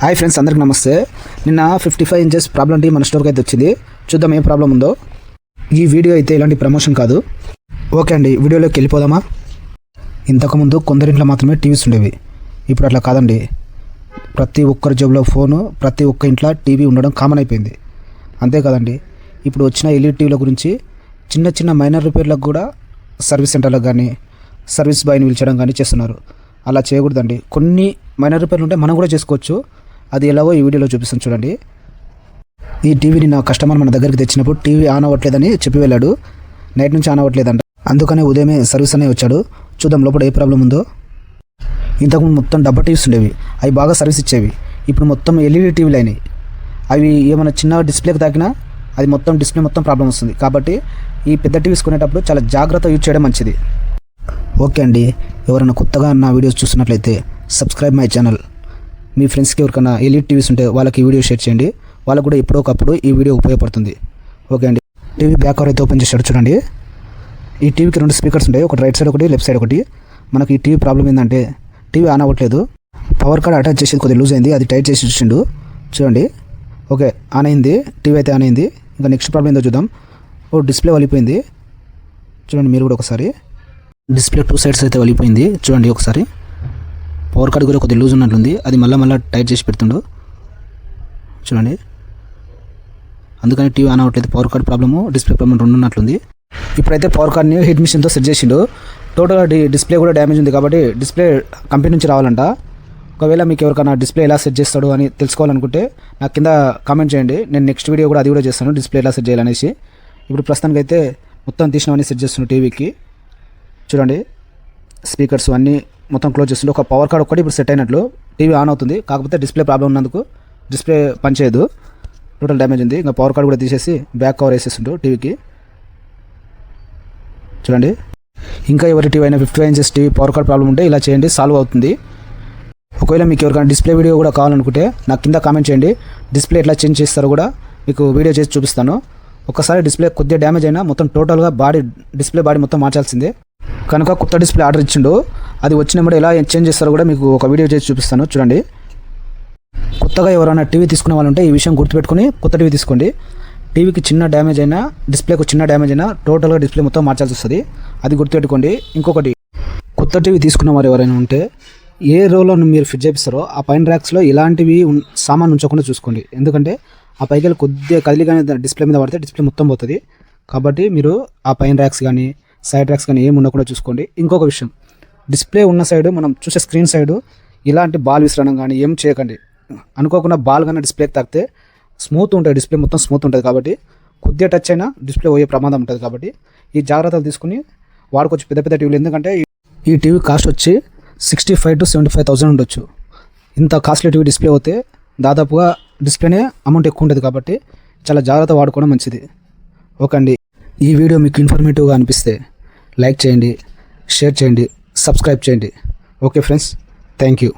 Hi friends అందరికి నమస్తే. నిన్న ఫిఫ్టీ ఫైవ్ ఇంచెస్ ప్రాబ్లం టీ మన స్టోర్కి అయితే వచ్చింది. చూద్దాం ఏం ప్రాబ్లం ఉందో. ఈ వీడియో అయితే ఇలాంటి ప్రమోషన్ కాదు. ఓకే అండి వీడియోలోకి వెళ్ళిపోదామా? ఇంతకుముందు కొందరింట్లో మాత్రమే టీవీస్ ఉండేవి. ఇప్పుడు అట్లా కాదండి. ప్రతి ఒక్కరి జేబులో ఫోను ప్రతి ఒక్క ఇంట్లో టీవీ ఉండడం కామన్ అయిపోయింది. అంతే కదండి. ఇప్పుడు వచ్చిన ఎల్ఈడి టీవీల గురించి చిన్న చిన్న మైనర్ రిపేర్లకు కూడా సర్వీస్ సెంటర్లకు కానీ సర్వీస్ బాయ్ని పిలిచడం కానీ చేస్తున్నారు. అలా చేయకూడదండి. కొన్ని మైనర్ రిపేర్లు ఉంటే మనం కూడా చేసుకోవచ్చు. అది ఎలాగో ఈ వీడియోలో చూపిస్తాను చూడండి. ఈ టీవీని నా కస్టమర్ మన దగ్గరికి తెచ్చినప్పుడు టీవీ ఆన్ అవ్వట్లేదని చెప్పి వెళ్ళాడు. నైట్ నుంచి ఆన్ అవ్వట్లేదంట. అందుకనే ఉదయమే సర్వీస్ అనే వచ్చాడు. చూద్దాం లోపల ఏ ప్రాబ్లం ఉందో. ఇంతకుముందు మొత్తం డబ్బా టీవీస్ ఉండేవి. అవి బాగా సర్వీస్ ఇచ్చేవి. ఇప్పుడు మొత్తం ఎల్ఈడి టీవీలు అయినాయి. అవి ఏమైనా చిన్న డిస్ప్లేకి తాకినా అది మొత్తం డిస్ప్లే మొత్తం ప్రాబ్లం వస్తుంది. కాబట్టి ఈ పెద్ద టీవీస్ కొనేటప్పుడు చాలా జాగ్రత్త యూజ్ చేయడం మంచిది. ఓకే అండి. ఎవరైనా కొత్తగా నా వీడియోస్ చూసినట్లయితే సబ్స్క్రైబ్ మై ఛానల్. మీ ఫ్రెండ్స్కి ఎవరికైనా ఎలిట్ టీవీస్ ఉంటే వాళ్ళకి ఈ వీడియో షేర్ చేయండి. వాళ్ళకు కూడా ఎప్పుడో ఒకప్పుడు ఈ వీడియో ఉపయోగపడుతుంది. ఓకే అండి. టీవీ బ్యాక్ కవర్ అయితే ఓపెన్ చేశాడు చూడండి. ఈ టీవీకి రెండు స్పీకర్స్ ఉంటాయి. ఒకటి రైట్ సైడ్ ఒకటి లెఫ్ట్ సైడ్ ఒకటి. మనకి ఈ టీవీ ప్రాబ్లం ఏంటంటే టీవీ ఆన్ అవ్వట్లేదు. పవర్ కార్డ్ అటాచ్ చేసేది కొద్దిగా లూజ్ అయింది. అది టైట్ చేసి ఇచ్చిండు చూడండి. ఓకే ఆన్ అయింది. టీవీ అయితే ఆన్ అయింది. ఇంకా నెక్స్ట్ ప్రాబ్లం ఏందో చూద్దాం. ఓ డిస్ప్లే వలిపోయింది. చూడండి మీరు కూడా ఒకసారి. డిస్ప్లే టూ సైడ్స్ అయితే వలిపోయింది. చూడండి ఒకసారి. పవర్ కార్డ్ కూడా కొద్దిగా లూజ్ ఉన్నట్లుంది. అది మళ్ళీ మళ్ళీ టైట్ చేసి పెడుతుండు. చూడండి. అందుకని టీవీ ఆన్ అవ్వట్లేదు. Power card problem display problem రెండు ఉన్నట్లుంది. ఇప్పుడైతే పవర్ కార్డ్ని హీట్ మిషన్తో సెట్ చేసిండు. టోటల్గా డి డిస్ప్లే కూడా డ్యామేజ్ ఉంది కాబట్టి డిస్ప్లే కంపెనీ నుంచి రావాలంట. ఒకవేళ మీకు ఎవరికైనా డిస్ప్లే ఎలా సెట్ చేస్తాడు అని తెలుసుకోవాలనుకుంటే నాకు కింద కామెంట్ చేయండి. నేను నెక్స్ట్ వీడియో కూడా అది కూడా చేస్తాను డిస్ప్లే ఎలా సెట్ చేయాలనేసి. ఇప్పుడు ప్రస్తుతానికి అయితే మొత్తం తీసినవన్నీ సెట్ చేస్తున్నాను టీవీకి చూడండి. స్పీకర్స్ అన్నీ మొత్తం క్లోజ్ చేస్తుండే. ఒక పవర్ కార్డ్ ఒక్కటి ఇప్పుడు సెట్ అయినట్లు. టీవీ ఆన్ అవుతుంది. కాకపోతే డిస్ప్లే ప్రాబ్లం ఉన్నందుకు డిస్ప్లే పనిచేయదు టోటల్ డ్యామేజ్ ఉంది. ఇంకా పవర్ కార్డ్ కూడా తీసేసి బ్యాక్ కవర్ వేసేస్తుండు టీవీకి. చూడండి. ఇంకా ఎవరి టీవీ అయినా fifty inches TV power card problem ఉంటే ఇలా చేయండి. సాల్వ్ అవుతుంది. ఒకవేళ మీకు ఎవరికైనా డిస్ప్లే వీడియో కూడా కావాలనుకుంటే నాకు కింద కామెంట్ చేయండి. డిస్ప్లే ఎట్లా చేంజ్ చేస్తారో కూడా మీకు వీడియో చేసి చూపిస్తాను. ఒకసారి డిస్ప్లే కొద్దిగా డ్యామేజ్ అయినా మొత్తం టోటల్గా బాడీ డిస్ప్లే బాడీ మొత్తం మార్చాల్సిందే. కనుక కొత్త డిస్ప్లే ఆర్డర్ ఇచ్చిండు. అది వచ్చినప్పుడు ఎలా చేంజ్ చేస్తారో కూడా మీకు ఒక వీడియో చేసి చూపిస్తాను. చూడండి. కొత్తగా ఎవరైనా టీవీ తీసుకునే వాళ్ళు ఉంటే ఈ విషయం గుర్తుపెట్టుకుని కొత్త టీవీ తీసుకోండి. టీవీకి చిన్న డ్యామేజ్ అయినా డిస్ప్లేకు చిన్న డ్యామేజ్ అయినా టోటల్గా డిస్ప్లే మొత్తం మార్చాల్సి వస్తుంది. అది గుర్తుపెట్టుకోండి. ఇంకొకటి కొత్త టీవీ తీసుకున్న వారు ఎవరైనా ఉంటే ఏ రోలో మీరు ఫిట్ చేపిస్తారో ఆ పైన ర్యాక్స్లో ఇలాంటివి సామాన్ ఉంచకుండా చూసుకోండి. ఎందుకంటే ఆ పైకి వెళ్ళి కొద్దిగా కదిలిగానే డిస్ప్లే మీద పడితే డిస్ప్లే మొత్తం పోతుంది. కాబట్టి మీరు ఆ పైన ర్యాక్స్ కానీ సైడ్ ర్యాక్స్ కానీ ఏమి ఉండకుండా చూసుకోండి. ఇంకొక విషయం డిస్ప్లే ఉన్న సైడ్ మనం చూసే స్క్రీన్ సైడ్ ఇలాంటి బాల్ విసరడం కానీ ఏం చేయకండి. అనుకోకుండా బాల్ కానీ డిస్ప్లేకి తాకితే స్మూత్ ఉంటుంది డిస్ప్లే మొత్తం స్మూత్ ఉంటుంది కాబట్టి కొద్దిగా టచ్ అయినా డిస్ప్లే పోయే ప్రమాదం ఉంటుంది కాబట్టి ఈ జాగ్రత్తలు తీసుకుని వాడుకోవచ్చు. పెద్ద పెద్ద టీవీలు ఎందుకంటే ఈ- ఈ టీవీ కాస్ట్ వచ్చి sixty five to seventy five thousand ఉండొచ్చు. ఇంత కాస్ట్లీ టీవీ డిస్ప్లే అవుతే దాదాపుగా డిస్ప్లేనే అమౌంట్ ఎక్కువ ఉంటుంది కాబట్టి చాలా జాగ్రత్త వాడుకోవడం మంచిది. ఓకే అండి. ఈ వీడియో మీకు ఇన్ఫర్మేటివ్గా అనిపిస్తే లైక్ చేయండి షేర్ చేయండి సబ్స్క్రైబ్ చేయండి. Okay friends thank you